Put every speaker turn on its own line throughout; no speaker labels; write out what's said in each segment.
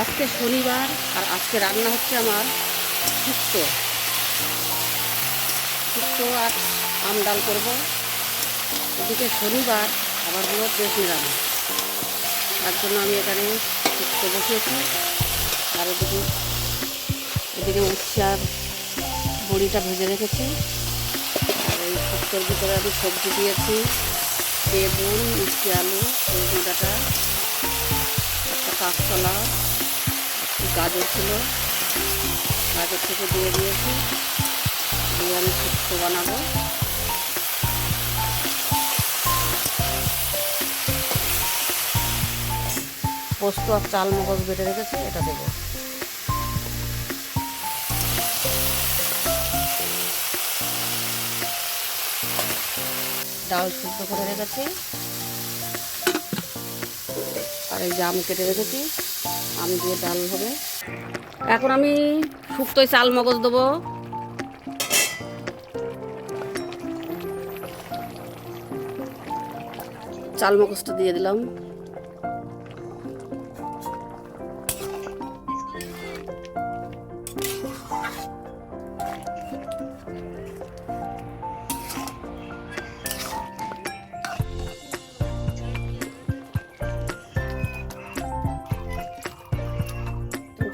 আজকে শনিবার আর আজকে রান্না হচ্ছে আমার শুক্তো। শুক্তো আর আম ডাল করব। এদিকে শনিবার, আবার হলো বেশ নিরামিষ তার জন্য আমি এখানে শুক্তো বসিয়েছি। আর এদিকে এদিকে উচ্ছে আর বড়িটা ভেজে রেখেছি। আর এই শুক্তোর ভিতরে আমি সবজি দিয়েছি। বেগুন মিষ্টি আলু সবজি ডাটা, একটা কাঁচকলা গাজর ছিল। গাজর থেকে দিয়ে দিয়েছি। দিয়ে আমি শুক্তো বানাবো। পোস্ত আর চাল মগজ বেটে রেখেছি, এটা দেবো। ডাল সিদ্ধ করে রেখেছি। আর এই জাম কেটে রেখেছি। আম দিয়ে ডাল হবে। এখন আমি শুক্তই চাল মগজ দেবো। চাল মগজটা দিয়ে দিলাম।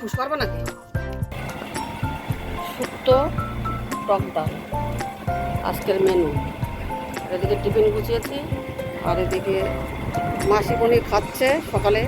খুশ পারবে নাকি? শুক্তো টক ডাল। আজকের মেনু এদিকে টিফিন গুছিয়েছি, আর এদিকে মাসি বোনি খাচ্ছে সকালে।